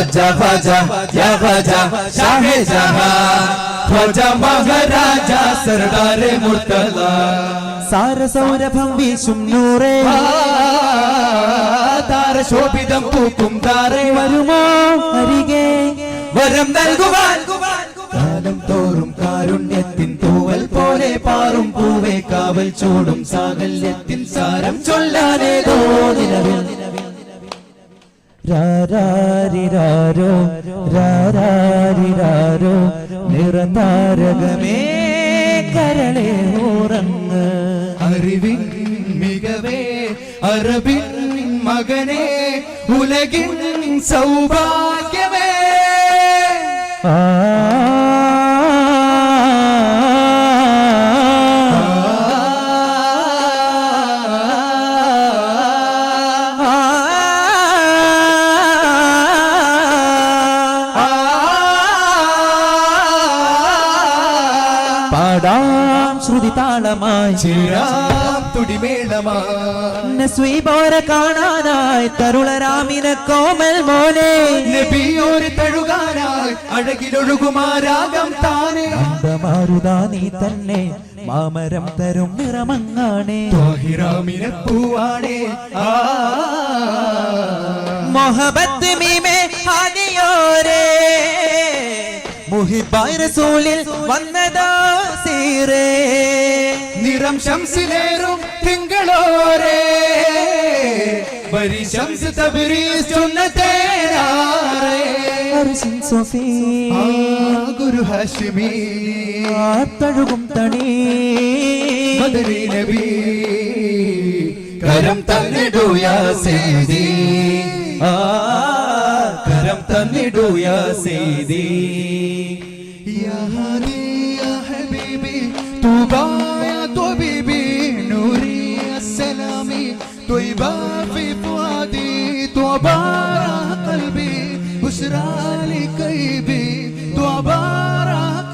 ख्वाजा ख्वाजा या ख्वाजा शाह जहां ख्वाजा महाराजा सरदार मुर्तला സാരസൗരഭം വീശും നൂറേ താരശോഭിതം പൂക്കും താരേ വരുമോ അരികെ വരം നൽകുവാൻ കാലം തോറും കാരുണ്യത്തിൻ തൂവൽ പോലെ പാറും പൂവേ കാവൽ ചൂടും സാകല്യത്തിൻ സാരം ചൊല്ലാനേതോ നിലവിൽ രാരാരിരാരോ രാരാരിരാരോ നിറതാരകമേ കരളെ ഉറങ്ങ് അറിവിൻ മികവേ അറബിൻ മകനെ ഉലകിൻ സൗഭാഗ്യമേ. ആ നസ്വീബോര കാണാനായി തരുളരാമിന കോമൽ മോനെ. നബിയോര് തഴുകാനായി അഴകിലൊഴുകുമാരാകം താനെ. അന്തമാരുതാ നീ തന്നെ മാമരം തരും നിറമങ്ങാണേ. ത്വാഹിറാമിനെ പൂവാണേ. ആ. മൊഹബത്ത് മീമേ ഹാദിയോരേ മുഹിബായ് റസൂലിൽ വന്നതാ സീറേ. നിറം ശംസിലേറും തിങ്കളോരേ. ബരി ശംസ് തബരീസ് ചൊന്നതേനാരേ അർശിൻ സൊഫീ. ഗുരു ഹാഷിമി. തഴുകും തണി. മദനി നബി. കരം തന്നിടൂ യാ സീദി. ആ കരം തന്നിടൂ യാ സീതി യാ ഹാദി യാ ഹബീബി തൂബാ യാ ത്വബീബി നൂരി അസ്സലാമി ത്വയ്ബാ ഫി ഫുആദി ത്വബാ قلبي بشرى لكيبي ത്വബാ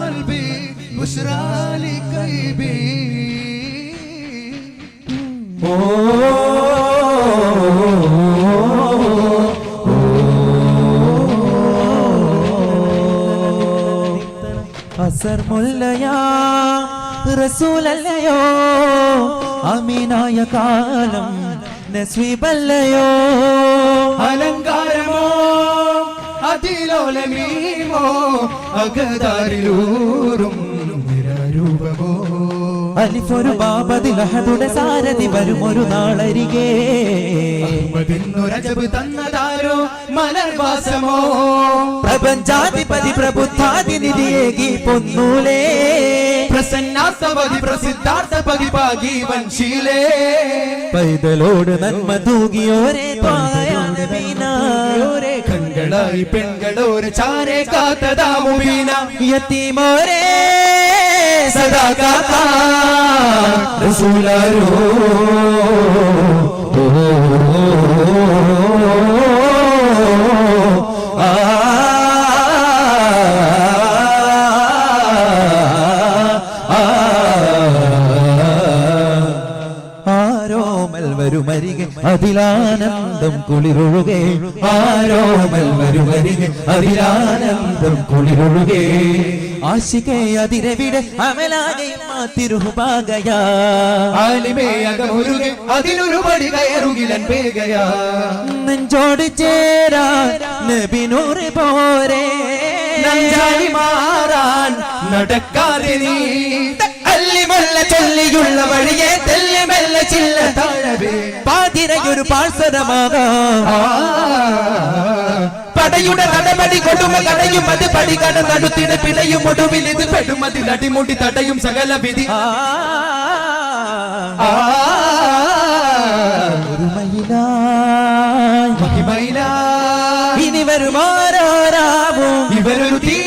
قلبي بشرى لكيبي അസർ മുല്ലയാ റസൂലല്ലയോ? അമീനായ കാലം നസ്വീബല്ലയോ അലങ്കാരമോ അതിലോലമീമോ അകതാരിലൂറും നിരരൂപമോ ബാബതിൽ അഹദുടെ സാരഥി വരും ഒരു നാളരികെ തന്നതാരോ മലർവാസമോ? പ്രപഞ്ചാധിപതി പ്രബുദ്ധാതി നിധിയേകി പൊന്നൂലേ. പ്രസന്നാസവതി പ്രസിദ്ധാർത്ഥപതി പാകി വൻശീലേ. പൈതലോട് നന്മ തൂകിയോരേ. ത്വായാണ് മീനായോരേ കൺകളായി പെൺകളോര് ചാരെ കാത്തതാമുബീന യത്തീമോരേ സദാ കാത്താ റസൂലാരോ. ആ. വരുമരികെ അതിലാനന്ദം കുളിരൊഴുകെ. ആരോമൽ വരുമരികെ അതിലാനന്ദം കുളിരൊഴുകെ. ആശികെ അതിരവിടെ അമലാകെ മാതിരുപാകയാ ആലിമേ അകമുരുകെ അതിലൊരു പടി കയറുകിലൻ പേഗയാ നെഞ്ചോട് ചേരാ നബിനൂറ് പോരെ. നഞ്ചായി മാറാൻ നടക്കാതെ നീ. ചൊല്ലിയുള്ള വഴിയെ തെല്ലിമല്ല ചില്ല താഴവേ പാതിരയൊരു പാഴ്സരമാകാം ആ പടയുടെ നടപടി കൊടുമ കടയും അത് പടി കടന്നടുത്തിട പിടയും ഒടുവിൽ ഇത് പെടുമതിൽ അടിമുടി തടയും സകല വിധി ആ ആ ഒരുമയിലായി മഹിമയിലാ ഇനി വരുമാറാവും ഇവരൊരു തീരാലോകവും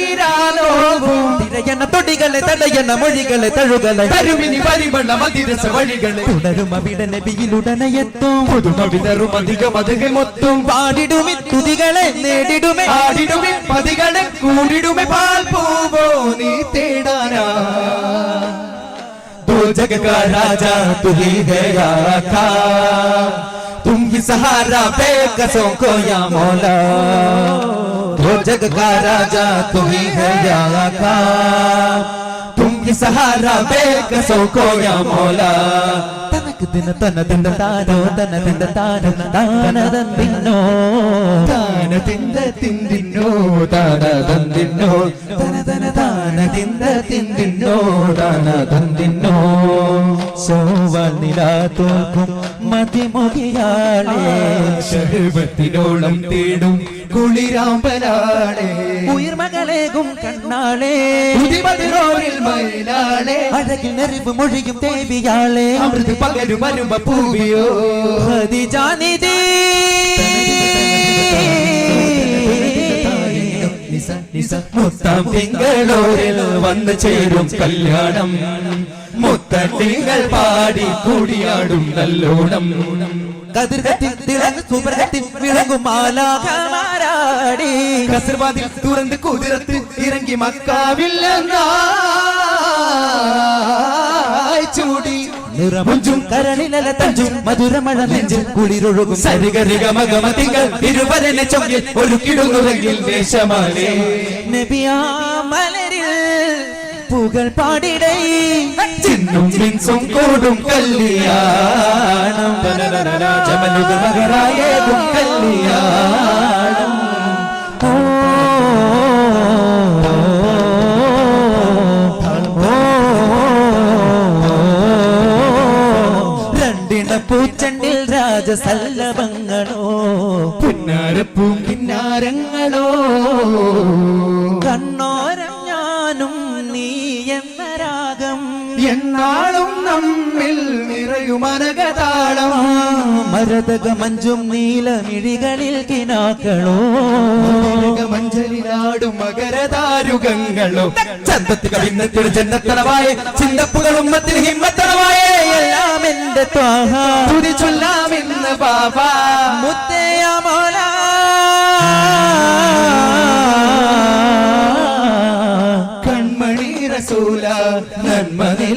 என தொடிகளை தடையன மொழிகளை தழுகளை தருமினி பரிமள மதிரச வழிகளை தொடரும் அவிட நபியிலுடன எத்தும் புதுமவிதரும் அதிக மதுகை மொத்தும் பாடிடுமி துதிகளை நேடிடுமே ஆடிடுமி பதிகளை கூடிடுமே பால் பூவோ நீ தேடானா दो जग का राजा तू ही गया था तुम ही सहारा बेकसों को या मौला हो जग का राजा तू ही है या का तुम ही सहारा बेकसो को या मौला। तनक दिन तन दिन तारो, तन दिन तारो तान दन। दिनो तान दिन दिन, दिनो तान दन। दिनो तन दन तान മതിമുഖിയാളേ ശർവത്തിനോളം തേടും കുളിരാമ്പലാളെ. ഉയർമകളേകും കണ്ണാളെ. മയിലാളെ. അഴകിൽ നെറിവ് മൊഴിയും ദേവിയാളെ. അമൃത് പകരും അരുമ പൂവിയോ മുത്താം തിങ്കളോരിൽ വന്നു ചേരും കല്യാണം. മുത്തട്ടിങ്ങൾ പാടി കൂടിയാടും നല്ലോണം. കതിർകത്തിൽ തിളങ്ങ് വിളങ്ങും തുറന്ന് കുതിരത്ത് ഇറങ്ങി മക്കാവില്ല ചൂടി നിറമുഞ്ചും കരളിലല തഞ്ചും മധുരമഴ നെഞ്ചും കുളിരൊഴുകും. സരിഗരിക തിരുവരനെ ഇരുവരനെ ചൊങ്കിൽ ഒരുക്കിടുന്നുവെങ്കിൽ ദേശമാലേ. നബിയാ മലരിൽ പുകൾ പാടിടേ. ചിന്നും മിൻസും കൂടും കല്യാണം. മകരായേകും കല്യാണം. ഓ, രാജസല്ലഭങ്ങളോ? പിന്നാരപ്പും കിന്നാരങ്ങളോ? കണ്ണോരം ഞാനും നീ എന്ന രാഗം. എന്നാളും നമ്മിൽ നിറയും മരതക മഞ്ചും നീലമിഴികളിൽ കിനാക്കളോ? മഞ്ചലിനാടും മകരതാരുകങ്ങളോ? ചന്തത്തിൽ കവിന്നത്തിൽ ജന്നത്തളവായ ചിന്തപ്പുകളും മത്തിൽ ഹിമ്മത്തളവായ എല്ലാം എന്റെ ത്വാഹ. തുതി ചൊല്ലാമെന്ന് ബാബാ. മുത്തയ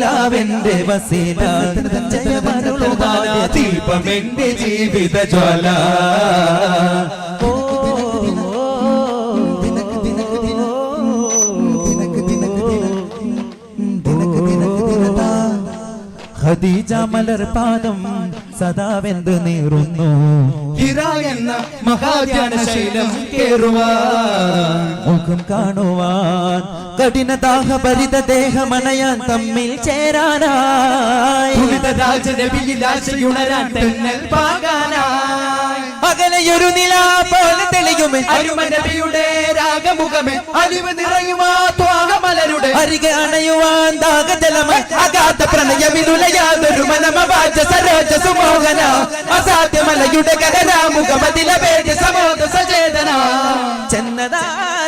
നന്മ നിലാവെന്റെ വസീല. ജയമരുളുവാന ദീപം എന്റെ ജീവിത ജ്വാല. ഖദീജ മലർ പാദം സദാവെന്ത് നീറുന്നു. ഹിറ എന്ന മഹാധ്യാന ശൈലം കേറുവാൻ. മുഖം കാണുവാൻ. കഠിന ദാഹഭരിത ദേഹമണയാൻ തമ്മിൽ ചേരാനായി. പുനിത രാജനബിയിലാശയുണരാൻ തെന്നൽ പാകാനായി. അകലെയൊരു നിലാപോലെ തെളിയുമേ. അരുമനബിയുടെ രാഗമുഖമേ അലിവ് നിറയുവാ ത്വാഗമലരുടെ. അരികെ അണയുവാൻ ദാഹജലമായി അഗാധ പ്രണയമിതുലയാതൊരു മനമവാച സരോജ സുമോഹന അസാധ്യമലയുടെ കരരാമുഖമതിലവേദ സമോദ സചേതന. ചെന്നതാ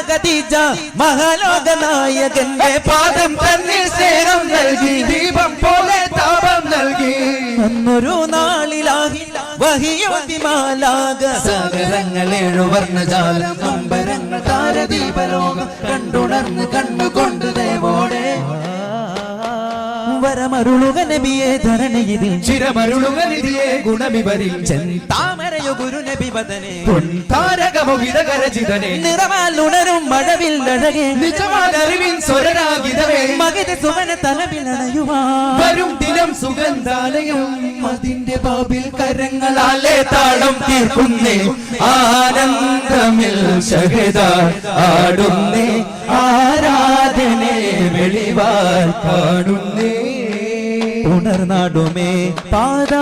ഖദീജ മഹാലോകനായകന്റെ പാദം തന്നിൽ സ്നേഹം നൽകി ദീപം പോലെ താപം നൽകി. അന്നൊരു നാളിലാകി വഹിയോതിമാലാക സാഗരങ്ങൾ ഏഴുവർണജാലം അമ്പരങ്ങൾ താരദീപലോകം കണ്ടുണർന്ന് കണ്ണുകൊണ്ട് ദേവോടെ. വരമരുളുക നബിയെ ധരണിയിൽ ചിരമരുളുക നിധിയെ ഗുണമിവരിൽ. താമരയോ ഗുരു നബി വദനെ പൊൻതാരകമുഖിതകരചിതനെ നിറമാൽ ഉണരും മഴവിൽ അഴകെ. നിജമാനറിവിൻ സ്വരരാഗിതവേ മകിത സുവന തലവിലണയുവാ വരും ദിനം സുഗന്ധാലയം. അതിന്റെ ബാബിൽ കരങ്ങളാലെ താളം തീർക്കുന്നേ. ആനന്ദമിൽ ഷഹിദ ആടുന്നേ. ആരാധനെ വെളിവാർ കാണുന്നേ. ഉണർന്നാടുമേ. പാത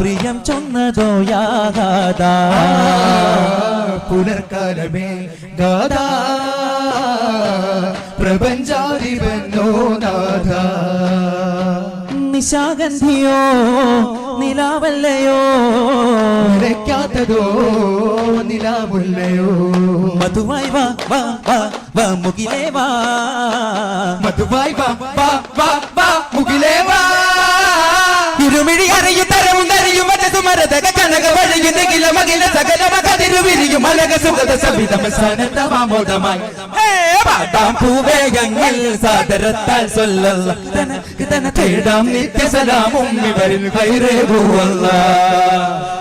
പ്രിയം ചൊന്നതോ യാഗാത. പുനർക്കാലമേ ഗാഥാ പ്രപഞ്ചാധിപന്നോ നാഥ. നിശാഗന്ധിയോ നിലാവല്ലയോ? നിലയ്ക്കാത്തതോ നിലാവുല്ലയോ? മധുവായി വാ വാ വാ വാ മുകിലേ വാ. മധുവായി വാ വാ വാ ഇരുമിഴി അറിയു തരവും തരിയും മരതക കനക വഴിയുന്നെങ്കില മകില സകല മകതിരുവിരിയും അലക സുഗത സവിതം സനന്ദമാമോദമായി പാട്ടാം പൂവേഗങ്ങൾ സാദരത്താൽ സൊല്ലല്ല. തേടാം നിത്യസലാമും ഇവരിൽ കൈറേകുവല്ല ഹിലാലായ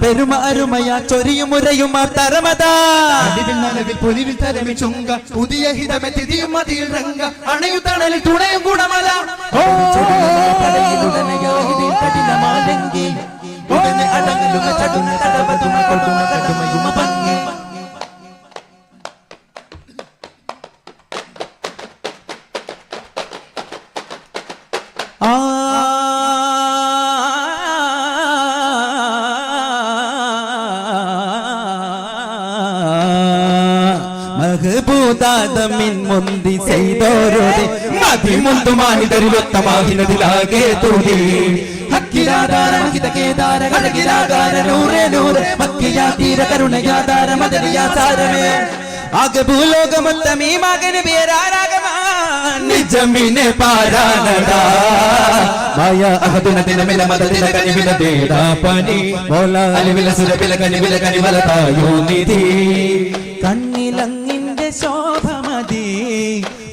പെരുമ അരുമയ ചൊരിയും ഉരയും പൊലിവിൽ തരമി ചുങ്ക പുതിയ ഹിതമെ തിരിയും മതിയിൽ രംഗ. അണയു തണലിൽ തുണയും കഠിനമാലെങ്കി ഉടനെ അടങ്ങലുക ചടുന തടവതുമ കൊടുമ കടുമയുമ ഭംഗി ആകെ ചെയ്തോരോടെ ഈ മകന് പേരാരാഗമാൻ നിജമിനെ പാരാനടാ മായ അഹദുന ദിനമില മദദിന കനിവില ദേടാ പനി. മോല അലിവില സുരപില കനിവില കനിവല തായോ നിധി. കണ്ണിലങ്ങിന്റെ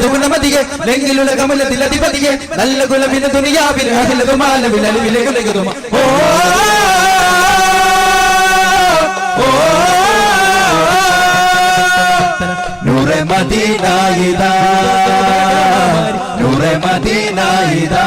അഹമ്മദ് ഗുണമതിയെ നല്ല അഹിലതുമാലവില വിലയുലയതുമ ഓ ഓ നൂറെ മദീനായിദാ നൂറെ മദീനായിദാ